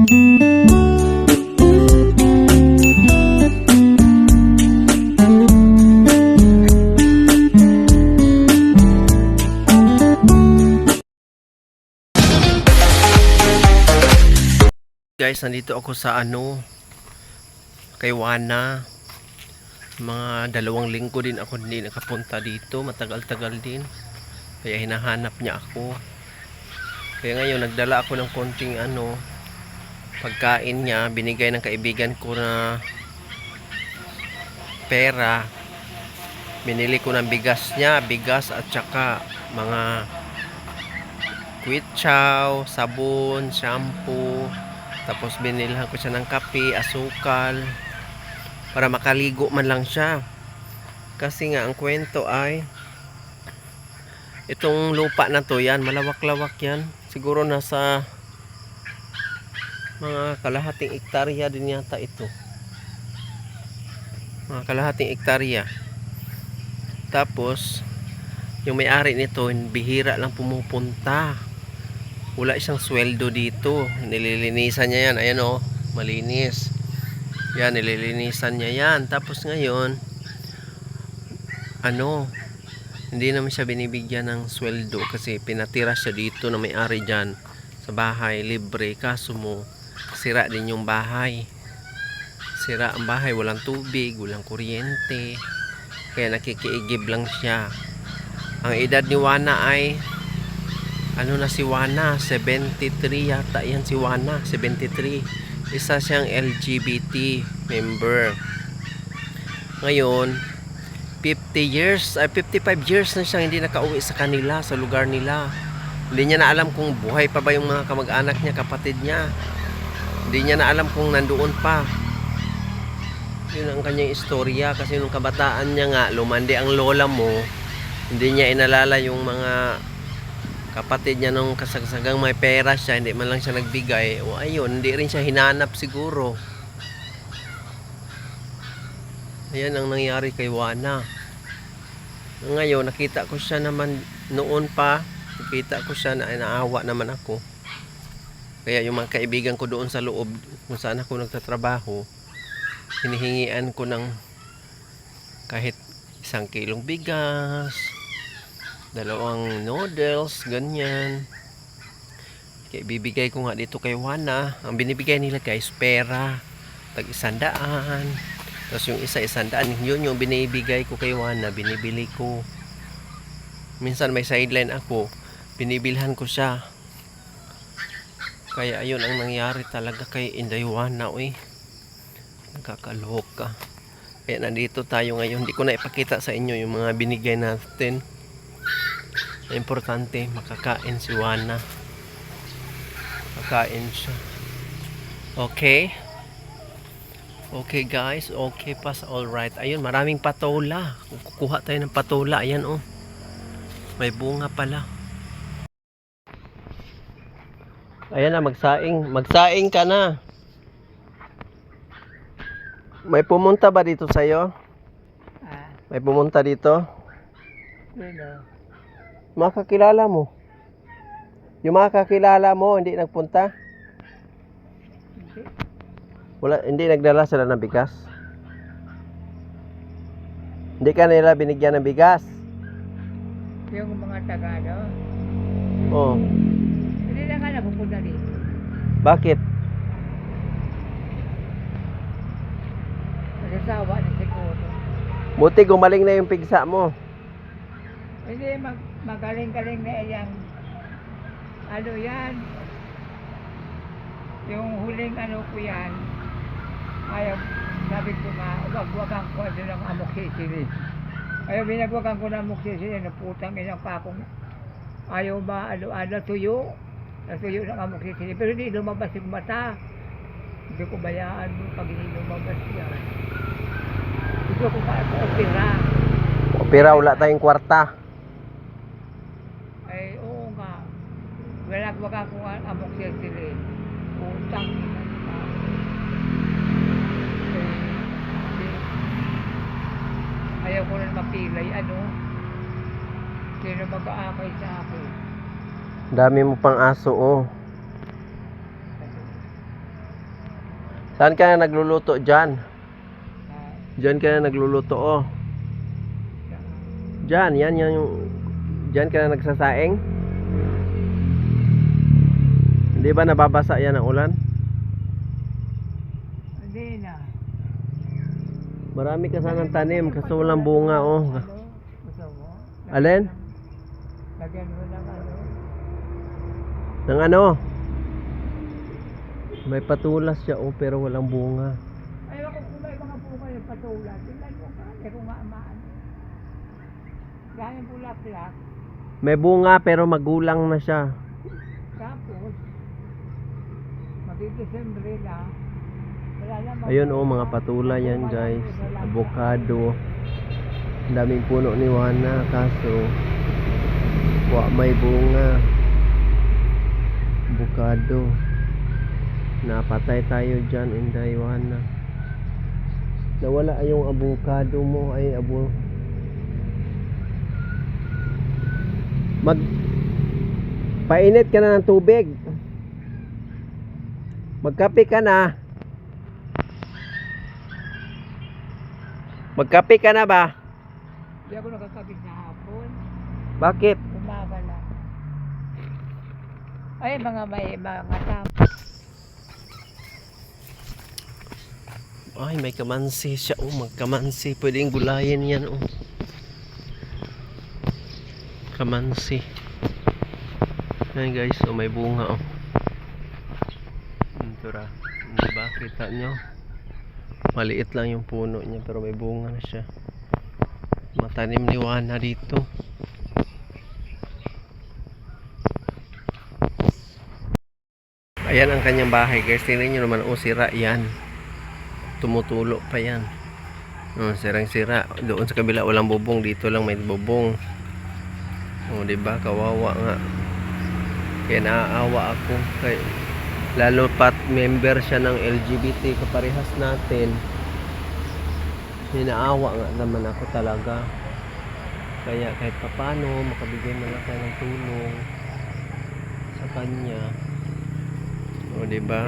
Guys, nandito ako sa ano kay Wana. Mga dalawang linggo din ako hindi nakapunta dito. Matagal-tagal din. Kaya hinahanap niya ako. Kaya ngayon nagdala ako ng konting ano pagkain niya. Binigay ng kaibigan ko na pera. Binili ko ng bigas niya. Bigas at saka mga chow, sabon, shampoo, tapos binilhan ko siya ng kape, asukal para makaligo man lang siya. Kasi nga ang kwento ay itong lupa na to yan, malawak-lawak yan. Siguro nasa mga kalahating ektarya din yata ito. Mga kalahating ektarya. Tapos yung may-ari nito, bihira lang pumupunta. Wala siyang sweldo dito. Nililinisan niya yan. Ayan o malinis. Yan nililinisan niya yan. Tapos ngayon ano? Hindi naman siya binibigyan ng sweldo kasi pinatira siya dito na may-ari dyan sa bahay libre. Kaso mo sira din yung bahay. Sira ang bahay walang tubig walang kuryente. Kaya nakikiigib lang siya. Ang edad ni Wana ay ano na si Wana 73 yata yan si Wana 73 isa siyang LGBT member. Ngayon 50 years ay 55 years na siyang hindi nakauwi sa kanila sa lugar nila. Hindi niya na alam kung buhay pa ba yung mga kamag-anak niya kapatid niya hindi niya na alam kung nandoon pa yun ang kanyang istorya kasi nung kabataan niya nga lumandi ang lola mo hindi niya inalala yung mga kapatid niya nung kasagsagang may pera siya, hindi man lang siya nagbigay. O ayun, hindi rin siya hinanap siguro. Ayan ang nangyari kay Wana. Ngayon, nakita ko siya naman noon pa. Nakita ko siya na naawa naman ako. Kaya yung mga kaibigan ko doon sa loob, kung saan ako nagtatrabaho, hinihingian ko ng kahit isang kilong bigas, dalawang noodles, ganyan. Kaya bibigay ko nga dito kay Wana. Ang binibigay nila guys, pera. Tag isandaan. Tapos yung isa isandaan, yun yung binibigay ko kay Wana, binibili ko. Minsan may sideline ako, binibilhan ko siya. Kaya ayun ang nangyari talaga kay Inday Wana, uy. Nagkakalok ka. Kaya nandito tayo ngayon. Hindi ko na ipakita sa inyo yung mga binigay natin. Importante makakain si Wana makakain siya. Okay? Okay guys. Okay pas alright ayun maraming patola. Kukuha tayo ng patola. Ayan oh. May bunga pala ayan na magsaing magsaing ka na may pumunta ba dito sa'yo? Ah, May pumunta dito? yun o. Mga kakilala mo. Yung mga kakilala mo, hindi nagpunta? Hindi. Wala, hindi nagdala sila ng bigas? Hindi ka nila binigyan ng bigas? Yung mga taga, no? Oo. Hindi Bakit? Nagsasawa na siguro. Buti gumaling na yung pigsa mo. Hindi, mag, magaling-galing na iyang, ano yan, yung huling ano ko yan, ayaw, sabi ko nga, wag-wagan ko ano ng amoxicillin. Ayaw, binagwagan ko ng amoxicillin, naputang inang pa akong, ayaw ba, ano, ano, tuyo, natuyo ng amoxicillin, pero hindi lumabas yung mata. Hindi ko bayaan mo pag hindi lumabas yan. Gusto ko ka opera. Pira, wala tayong kwarta. Ay, oo nga. Wala wag ako ang amok siya sila. Utang ka. Ayaw ko na mapilay. Ano? Sino mag-aakay sa akin? Dami mo pang aso, oh. Saan ka na nagluluto dyan? Dyan ka na nagluluto oh. Dyan, yan, yan yung... Dyan ka na nagsasaing? Hindi ba nababasa yan ng ulan? Hindi na. Marami ka sanang tanim kasi walang bunga oh. Ano? Alin? Lagyan mo ng ano? Ng ano? May patulas siya oh pero walang bunga. Ayaw ko kung may mga bunga yung patulan. Tingnan mo ka. Eh kung maamaan. Ganyan bulak-lak. May bunga pero magulang na siya. Tapos, magdidesembre na. Ayun oh mga patula yan guys. Avocado. Ang daming puno ni Juana kaso wa may bunga. Avocado. Napatay tayo dyan Inday Juana. Nawala yung avocado mo ay abo. Mag Painit ka na ng tubig. Magkape ka na. Magkape ka na ba? Hindi ako nakakabit na hapon. Bakit? Ay, mga may mga tao. Ay, may kamansi siya. Oh, magkamansi. Pwedeng gulayin yan. Oh. Kamansi. Ayan guys. Oh, may bunga. Oh. Ito ra. Hindi ba? Kita nyo? Maliit lang yung puno niya. Pero may bunga na siya. Matanim ni Wana dito. Ayan ang kanyang bahay guys. Tingnan nyo naman. Oh, sira yan. Tumutulo pa yan. Oh, sirang sira doon sa kabila walang bubong. Dito lang may bubong. Oh, di ba? Kawawa nga. Kaya naaawa ako. Kay lalo pat member siya ng LGBT kaparehas natin. Hinaawa nga naman ako talaga. Kaya kahit papano makabigay man lang ng tulong sa kanya o di ba